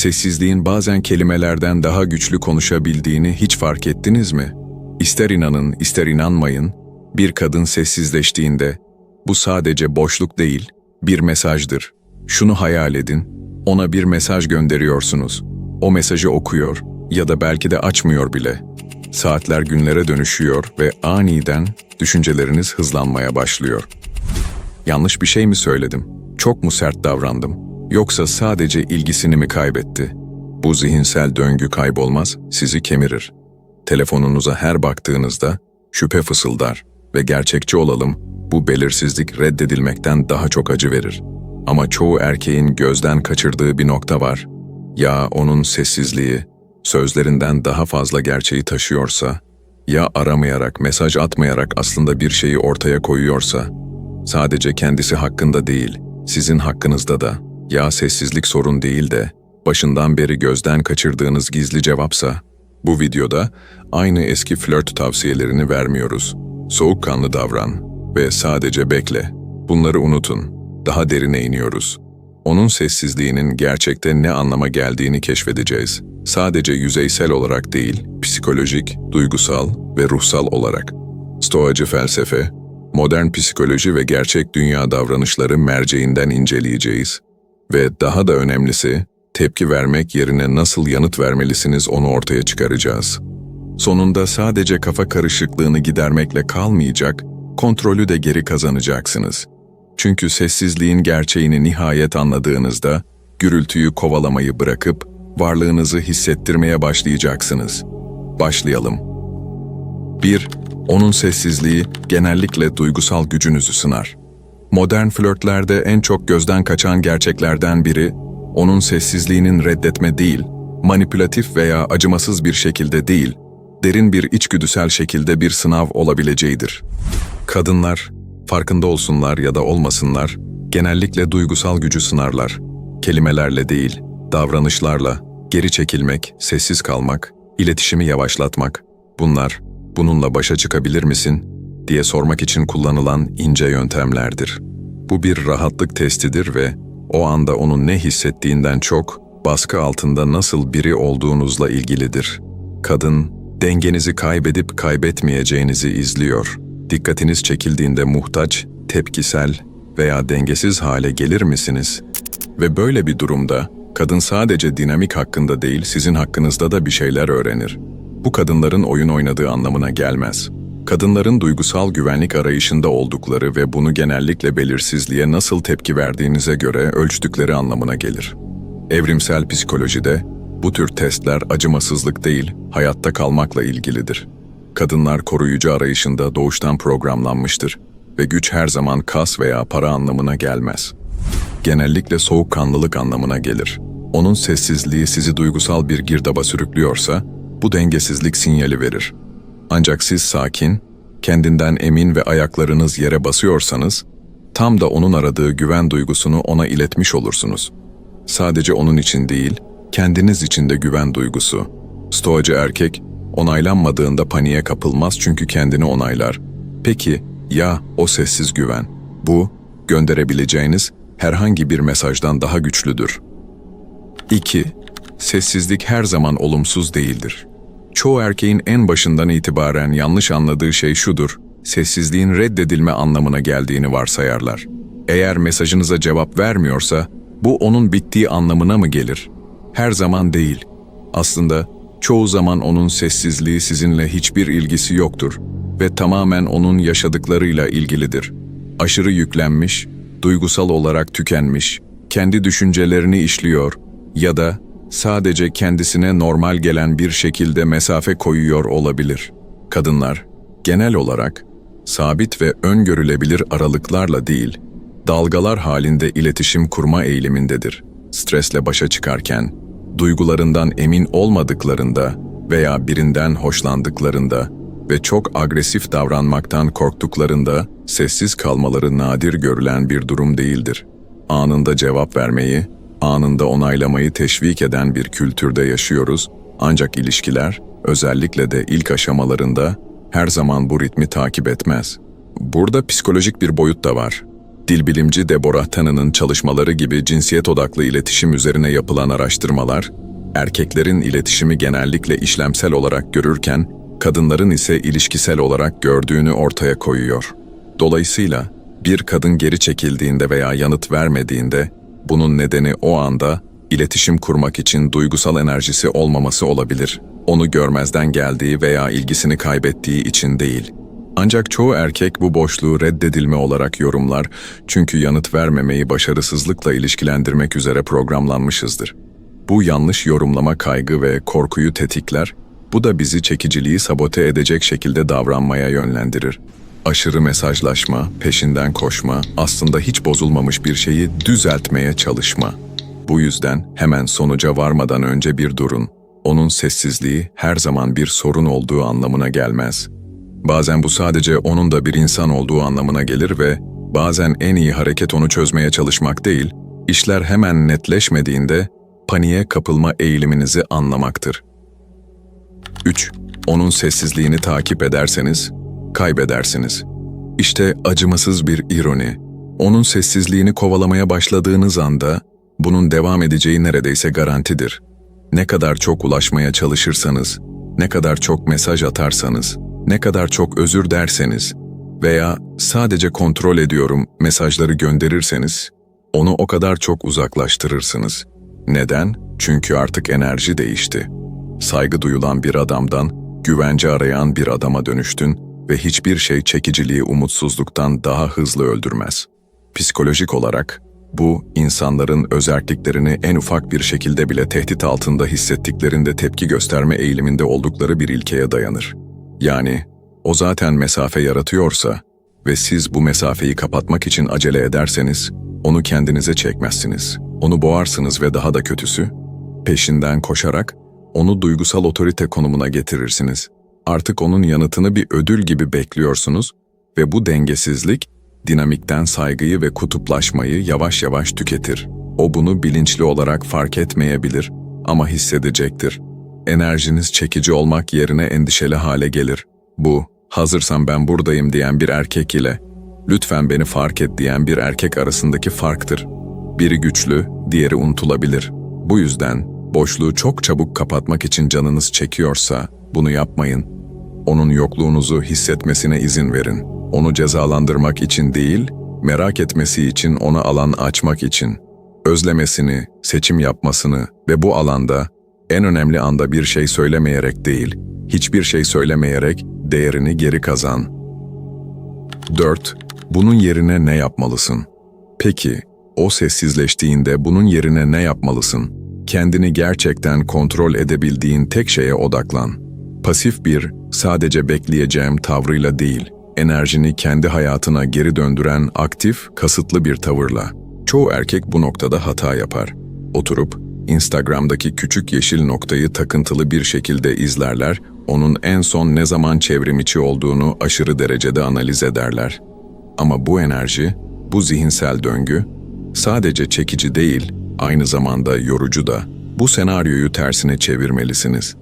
sessizliğin bazen kelimelerden daha güçlü konuşabildiğini hiç fark ettiniz mi? İster inanın, ister inanmayın, bir kadın sessizleştiğinde bu sadece boşluk değil, bir mesajdır. Şunu hayal edin, ona bir mesaj gönderiyorsunuz. O mesajı okuyor ya da belki de açmıyor bile. Saatler günlere dönüşüyor ve aniden düşünceleriniz hızlanmaya başlıyor. Yanlış bir şey mi söyledim? Çok mu sert davrandım? Yoksa sadece ilgisini mi kaybetti? Bu zihinsel döngü kaybolmaz, sizi kemirir. Telefonunuza her baktığınızda şüphe fısıldar ve gerçekçi olalım, bu belirsizlik reddedilmekten daha çok acı verir. Ama çoğu erkeğin gözden kaçırdığı bir nokta var. Ya onun sessizliği, sözlerinden daha fazla gerçeği taşıyorsa, ya aramayarak, mesaj atmayarak aslında bir şeyi ortaya koyuyorsa, sadece kendisi hakkında değil, sizin hakkınızda da, ya sessizlik sorun değil de, başından beri gözden kaçırdığınız gizli cevapsa, bu videoda aynı eski flört tavsiyelerini vermiyoruz. Soğukkanlı davran ve sadece bekle. Bunları unutun. Daha derine iniyoruz. Onun sessizliğinin gerçekte ne anlama geldiğini keşfedeceğiz. Sadece yüzeysel olarak değil, psikolojik, duygusal ve ruhsal olarak. Stoacı felsefe, modern psikoloji ve gerçek dünya davranışları merceğinden inceleyeceğiz. Ve daha da önemlisi, tepki vermek yerine nasıl yanıt vermelisiniz onu ortaya çıkaracağız. Sonunda sadece kafa karışıklığını gidermekle kalmayacak, kontrolü de geri kazanacaksınız. Çünkü sessizliğin gerçeğini nihayet anladığınızda, gürültüyü kovalamayı bırakıp varlığınızı hissettirmeye başlayacaksınız. Başlayalım. 1. Onun sessizliği genellikle duygusal gücünüzü sınar. Modern flörtlerde en çok gözden kaçan gerçeklerden biri, onun sessizliğinin reddetme değil, manipülatif veya acımasız bir şekilde değil, derin bir içgüdüsel şekilde bir sınav olabileceğidir. Kadınlar, farkında olsunlar ya da olmasınlar, genellikle duygusal gücü sınarlar. Kelimelerle değil, davranışlarla, geri çekilmek, sessiz kalmak, iletişimi yavaşlatmak, bunlar, bununla başa çıkabilir misin diye sormak için kullanılan ince yöntemlerdir. Bu bir rahatlık testidir ve o anda onun ne hissettiğinden çok, baskı altında nasıl biri olduğunuzla ilgilidir. Kadın, dengenizi kaybedip kaybetmeyeceğinizi izliyor. Dikkatiniz çekildiğinde muhtaç, tepkisel veya dengesiz hale gelir misiniz? Ve böyle bir durumda, kadın sadece dinamik hakkında değil, sizin hakkınızda da bir şeyler öğrenir. Bu kadınların oyun oynadığı anlamına gelmez. Kadınların duygusal güvenlik arayışında oldukları ve bunu genellikle belirsizliğe nasıl tepki verdiğinize göre ölçtükleri anlamına gelir. Evrimsel psikolojide bu tür testler acımasızlık değil, hayatta kalmakla ilgilidir. Kadınlar koruyucu arayışında doğuştan programlanmıştır ve güç her zaman kas veya para anlamına gelmez. Genellikle soğukkanlılık anlamına gelir. Onun sessizliği sizi duygusal bir girdaba sürüklüyorsa, bu dengesizlik sinyali verir. Ancak siz sakin, kendinden emin ve ayaklarınız yere basıyorsanız, tam da onun aradığı güven duygusunu ona iletmiş olursunuz. Sadece onun için değil, kendiniz için de güven duygusu. Stoacı erkek, onaylanmadığında paniğe kapılmaz çünkü kendini onaylar. Peki, ya o sessiz güven? Bu, gönderebileceğiniz herhangi bir mesajdan daha güçlüdür. 2. Sessizlik her zaman olumsuz değildir. Çoğu erkeğin en başından itibaren yanlış anladığı şey şudur, sessizliğin reddedilme anlamına geldiğini varsayarlar. Eğer mesajınıza cevap vermiyorsa, bu onun bittiği anlamına mı gelir? Her zaman değil. Aslında çoğu zaman onun sessizliği sizinle hiçbir ilgisi yoktur ve tamamen onun yaşadıklarıyla ilgilidir. Aşırı yüklenmiş, duygusal olarak tükenmiş, kendi düşüncelerini işliyor ya da sadece kendisine normal gelen bir şekilde mesafe koyuyor olabilir. Kadınlar, genel olarak, sabit ve öngörülebilir aralıklarla değil, dalgalar halinde iletişim kurma eğilimindedir. Stresle başa çıkarken, duygularından emin olmadıklarında veya birinden hoşlandıklarında ve çok agresif davranmaktan korktuklarında sessiz kalmaları nadir görülen bir durum değildir. Anında cevap vermeyi, anında onaylamayı teşvik eden bir kültürde yaşıyoruz ancak ilişkiler, özellikle de ilk aşamalarında her zaman bu ritmi takip etmez. Burada psikolojik bir boyut da var. Dilbilimci Deborah Tanı'nın çalışmaları gibi cinsiyet odaklı iletişim üzerine yapılan araştırmalar, erkeklerin iletişimi genellikle işlemsel olarak görürken, kadınların ise ilişkisel olarak gördüğünü ortaya koyuyor. Dolayısıyla bir kadın geri çekildiğinde veya yanıt vermediğinde, bunun nedeni o anda iletişim kurmak için duygusal enerjisi olmaması olabilir. Onu görmezden geldiği veya ilgisini kaybettiği için değil. Ancak çoğu erkek bu boşluğu reddedilme olarak yorumlar çünkü yanıt vermemeyi başarısızlıkla ilişkilendirmek üzere programlanmışızdır. Bu yanlış yorumlama kaygı ve korkuyu tetikler, bu da bizi çekiciliği sabote edecek şekilde davranmaya yönlendirir. Aşırı mesajlaşma, peşinden koşma, aslında hiç bozulmamış bir şeyi düzeltmeye çalışma. Bu yüzden hemen sonuca varmadan önce bir durun. Onun sessizliği her zaman bir sorun olduğu anlamına gelmez. Bazen bu sadece onun da bir insan olduğu anlamına gelir ve bazen en iyi hareket onu çözmeye çalışmak değil, işler hemen netleşmediğinde paniğe kapılma eğiliminizi anlamaktır. 3. Onun sessizliğini takip ederseniz kaybedersiniz. İşte acımasız bir ironi. Onun sessizliğini kovalamaya başladığınız anda bunun devam edeceği neredeyse garantidir. Ne kadar çok ulaşmaya çalışırsanız, ne kadar çok mesaj atarsanız, ne kadar çok özür derseniz veya sadece kontrol ediyorum mesajları gönderirseniz, onu o kadar çok uzaklaştırırsınız. Neden? Çünkü artık enerji değişti. Saygı duyulan bir adamdan güvence arayan bir adama dönüştün ve hiçbir şey çekiciliği umutsuzluktan daha hızlı öldürmez. Psikolojik olarak bu, insanların özelliklerini en ufak bir şekilde bile tehdit altında hissettiklerinde tepki gösterme eğiliminde oldukları bir ilkeye dayanır. Yani, o zaten mesafe yaratıyorsa ve siz bu mesafeyi kapatmak için acele ederseniz, onu kendinize çekmezsiniz. Onu boğarsınız ve daha da kötüsü, peşinden koşarak onu duygusal otorite konumuna getirirsiniz. Artık onun yanıtını bir ödül gibi bekliyorsunuz ve bu dengesizlik dinamikten saygıyı ve kutuplaşmayı yavaş yavaş tüketir. O bunu bilinçli olarak fark etmeyebilir ama hissedecektir. Enerjiniz çekici olmak yerine endişeli hale gelir. Bu, hazırsan ben buradayım diyen bir erkek ile, lütfen beni fark et diyen bir erkek arasındaki farktır. Biri güçlü, diğeri unutulabilir. Bu yüzden boşluğu çok çabuk kapatmak için canınız çekiyorsa bunu yapmayın. Onun yokluğunuzu hissetmesine izin verin. Onu cezalandırmak için değil, merak etmesi için ona alan açmak için. Özlemesini, seçim yapmasını ve bu alanda en önemli anda bir şey söylemeyerek değil, hiçbir şey söylemeyerek değerini geri kazan. 4. Bunun yerine ne yapmalısın? Peki, o sessizleştiğinde bunun yerine ne yapmalısın? Kendini gerçekten kontrol edebildiğin tek şeye odaklan. Pasif bir, sadece bekleyeceğim tavrıyla değil, enerjini kendi hayatına geri döndüren aktif, kasıtlı bir tavırla. Çoğu erkek bu noktada hata yapar. Oturup Instagram'daki küçük yeşil noktayı takıntılı bir şekilde izlerler, onun en son ne zaman çevrimiçi olduğunu aşırı derecede analiz ederler. Ama bu enerji, bu zihinsel döngü sadece çekici değil, aynı zamanda yorucu da. Bu senaryoyu tersine çevirmelisiniz.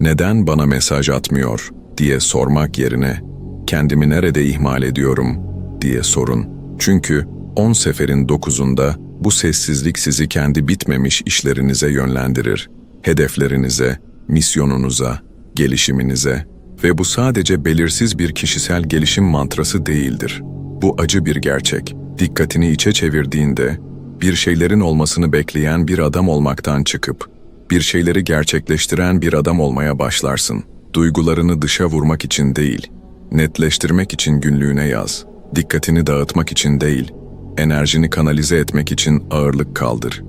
Neden bana mesaj atmıyor diye sormak yerine kendimi nerede ihmal ediyorum diye sorun. Çünkü 10 seferin 9'unda bu sessizlik sizi kendi bitmemiş işlerinize yönlendirir. Hedeflerinize, misyonunuza, gelişiminize ve bu sadece belirsiz bir kişisel gelişim mantrası değildir. Bu acı bir gerçek. Dikkatini içe çevirdiğinde bir şeylerin olmasını bekleyen bir adam olmaktan çıkıp bir şeyleri gerçekleştiren bir adam olmaya başlarsın. Duygularını dışa vurmak için değil, netleştirmek için günlüğüne yaz. Dikkatini dağıtmak için değil, enerjini kanalize etmek için ağırlık kaldır.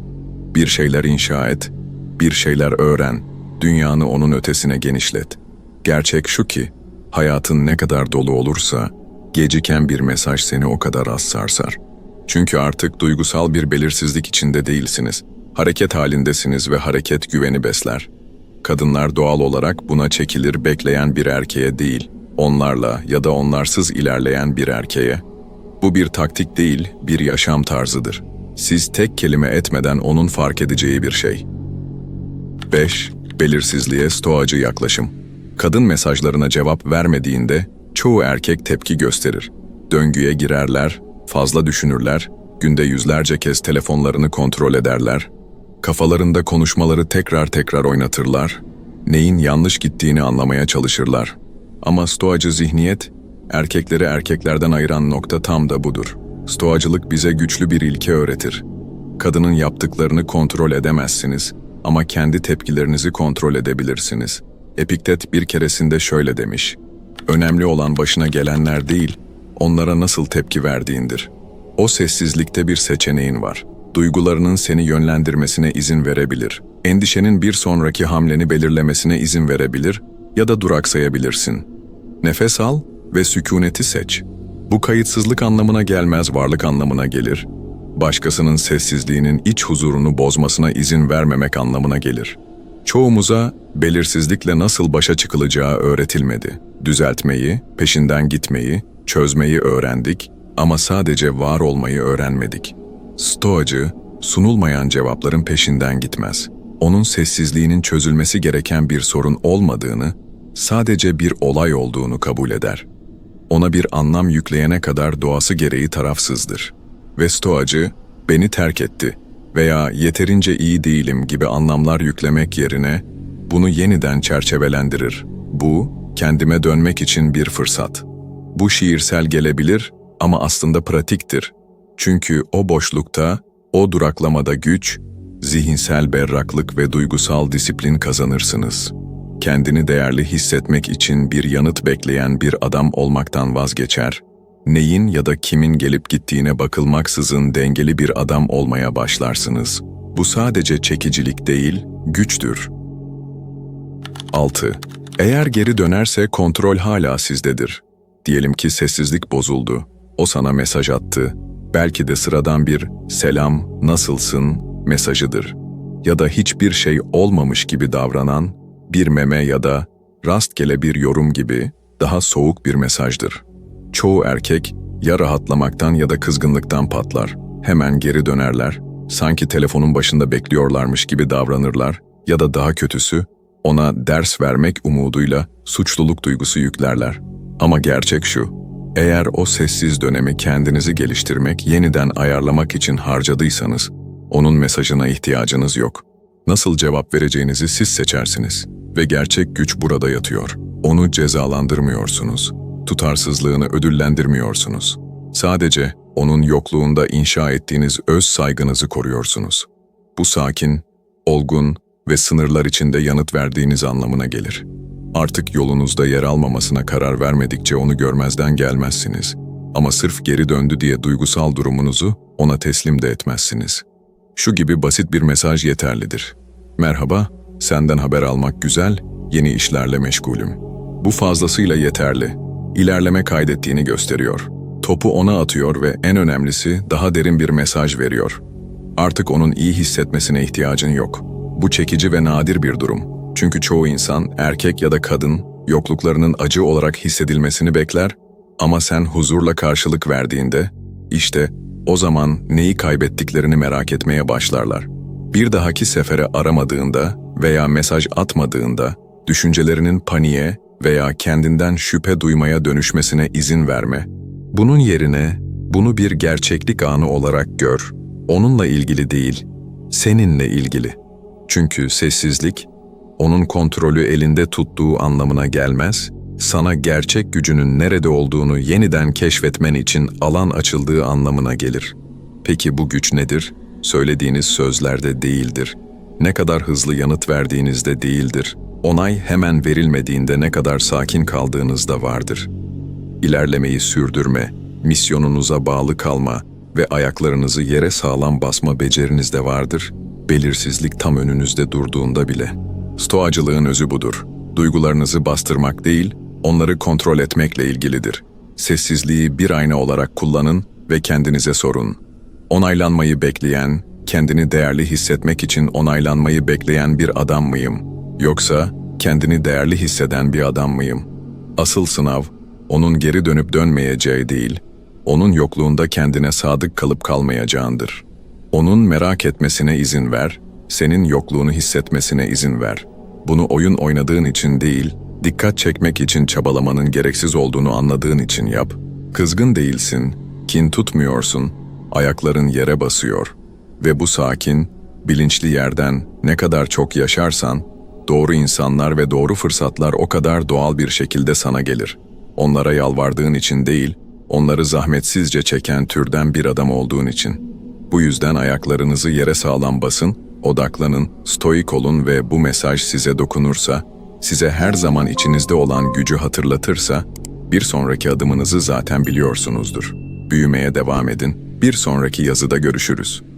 Bir şeyler inşa et, bir şeyler öğren, dünyanı onun ötesine genişlet. Gerçek şu ki, hayatın ne kadar dolu olursa, geciken bir mesaj seni o kadar az sarsar. Çünkü artık duygusal bir belirsizlik içinde değilsiniz. Hareket halindesiniz ve hareket güveni besler. Kadınlar doğal olarak buna çekilir bekleyen bir erkeğe değil, onlarla ya da onlarsız ilerleyen bir erkeğe. Bu bir taktik değil, bir yaşam tarzıdır. Siz tek kelime etmeden onun fark edeceği bir şey. 5. Belirsizliğe stoacı yaklaşım. Kadın mesajlarına cevap vermediğinde çoğu erkek tepki gösterir. Döngüye girerler, fazla düşünürler, günde yüzlerce kez telefonlarını kontrol ederler, kafalarında konuşmaları tekrar tekrar oynatırlar, neyin yanlış gittiğini anlamaya çalışırlar. Ama stoacı zihniyet, erkekleri erkeklerden ayıran nokta tam da budur. Stoacılık bize güçlü bir ilke öğretir. Kadının yaptıklarını kontrol edemezsiniz ama kendi tepkilerinizi kontrol edebilirsiniz. Epiktet bir keresinde şöyle demiş. Önemli olan başına gelenler değil, onlara nasıl tepki verdiğindir. O sessizlikte bir seçeneğin var. Duygularının seni yönlendirmesine izin verebilir. Endişenin bir sonraki hamleni belirlemesine izin verebilir ya da duraksayabilirsin. Nefes al ve sükuneti seç. Bu kayıtsızlık anlamına gelmez, varlık anlamına gelir. Başkasının sessizliğinin iç huzurunu bozmasına izin vermemek anlamına gelir. Çoğumuza belirsizlikle nasıl başa çıkılacağı öğretilmedi. Düzeltmeyi, peşinden gitmeyi, çözmeyi öğrendik ama sadece var olmayı öğrenmedik. Stoacı, sunulmayan cevapların peşinden gitmez. Onun sessizliğinin çözülmesi gereken bir sorun olmadığını, sadece bir olay olduğunu kabul eder. Ona bir anlam yükleyene kadar doğası gereği tarafsızdır. Ve stoacı, beni terk etti veya yeterince iyi değilim gibi anlamlar yüklemek yerine bunu yeniden çerçevelendirir. Bu, kendime dönmek için bir fırsat. Bu şiirsel gelebilir ama aslında pratiktir. Çünkü o boşlukta, o duraklamada güç, zihinsel berraklık ve duygusal disiplin kazanırsınız. Kendini değerli hissetmek için bir yanıt bekleyen bir adam olmaktan vazgeçer, neyin ya da kimin gelip gittiğine bakılmaksızın dengeli bir adam olmaya başlarsınız. Bu sadece çekicilik değil, güçtür. 6. Eğer geri dönerse kontrol hala sizdedir. Diyelim ki sessizlik bozuldu. O sana mesaj attı. Belki de sıradan bir selam, nasılsın mesajıdır. Ya da hiçbir şey olmamış gibi davranan bir meme ya da rastgele bir yorum gibi daha soğuk bir mesajdır. Çoğu erkek ya rahatlamaktan ya da kızgınlıktan patlar. Hemen geri dönerler. Sanki telefonun başında bekliyorlarmış gibi davranırlar ya da daha kötüsü ona ders vermek umuduyla suçluluk duygusu yüklerler. Ama gerçek şu, eğer o sessiz dönemi kendinizi geliştirmek, yeniden ayarlamak için harcadıysanız, onun mesajına ihtiyacınız yok. Nasıl cevap vereceğinizi siz seçersiniz. Ve gerçek güç burada yatıyor. Onu cezalandırmıyorsunuz. Tutarsızlığını ödüllendirmiyorsunuz. Sadece onun yokluğunda inşa ettiğiniz öz saygınızı koruyorsunuz. Bu sakin, olgun ve sınırlar içinde yanıt verdiğiniz anlamına gelir. Artık yolunuzda yer almamasına karar vermedikçe onu görmezden gelmezsiniz. Ama sırf geri döndü diye duygusal durumunuzu ona teslim de etmezsiniz. Şu gibi basit bir mesaj yeterlidir. Merhaba, senden haber almak güzel, yeni işlerle meşgulüm. Bu fazlasıyla yeterli. İlerleme kaydettiğini gösteriyor. Topu ona atıyor ve en önemlisi daha derin bir mesaj veriyor. Artık onun iyi hissetmesine ihtiyacın yok. Bu çekici ve nadir bir durum. Çünkü çoğu insan, erkek ya da kadın, yokluklarının acı olarak hissedilmesini bekler ama sen huzurla karşılık verdiğinde, işte o zaman neyi kaybettiklerini merak etmeye başlarlar. Bir dahaki sefere aramadığında veya mesaj atmadığında, düşüncelerinin paniğe veya kendinden şüphe duymaya dönüşmesine izin verme. Bunun yerine bunu bir gerçeklik anı olarak gör. Onunla ilgili değil, seninle ilgili. Çünkü sessizlik, onun kontrolü elinde tuttuğu anlamına gelmez, sana gerçek gücünün nerede olduğunu yeniden keşfetmen için alan açıldığı anlamına gelir. Peki bu güç nedir? Söylediğiniz sözlerde değildir. Ne kadar hızlı yanıt verdiğinizde değildir. Onay hemen verilmediğinde ne kadar sakin kaldığınızda vardır. İlerlemeyi sürdürme, misyonunuza bağlı kalma ve ayaklarınızı yere sağlam basma becerinizde vardır. Belirsizlik tam önünüzde durduğunda bile. Stoacılığın özü budur. Duygularınızı bastırmak değil, onları kontrol etmekle ilgilidir. Sessizliği bir ayna olarak kullanın ve kendinize sorun. Onaylanmayı bekleyen, kendini değerli hissetmek için onaylanmayı bekleyen bir adam mıyım? Yoksa kendini değerli hisseden bir adam mıyım? Asıl sınav, onun geri dönüp dönmeyeceği değil, onun yokluğunda kendine sadık kalıp kalmayacağındır. Onun merak etmesine izin ver, senin yokluğunu hissetmesine izin ver. Bunu oyun oynadığın için değil, dikkat çekmek için çabalamanın gereksiz olduğunu anladığın için yap. Kızgın değilsin, Kin tutmuyorsun, ayakların yere basıyor ve bu sakin, bilinçli yerden ne kadar çok yaşarsan, doğru insanlar ve doğru fırsatlar o kadar doğal bir şekilde sana gelir. Onlara yalvardığın için değil, onları zahmetsizce çeken türden bir adam olduğun için. Bu yüzden ayaklarınızı yere sağlam basın, odaklanın, stoik olun ve bu mesaj size dokunursa, size her zaman içinizde olan gücü hatırlatırsa, bir sonraki adımınızı zaten biliyorsunuzdur. Büyümeye devam edin. Bir sonraki yazıda görüşürüz.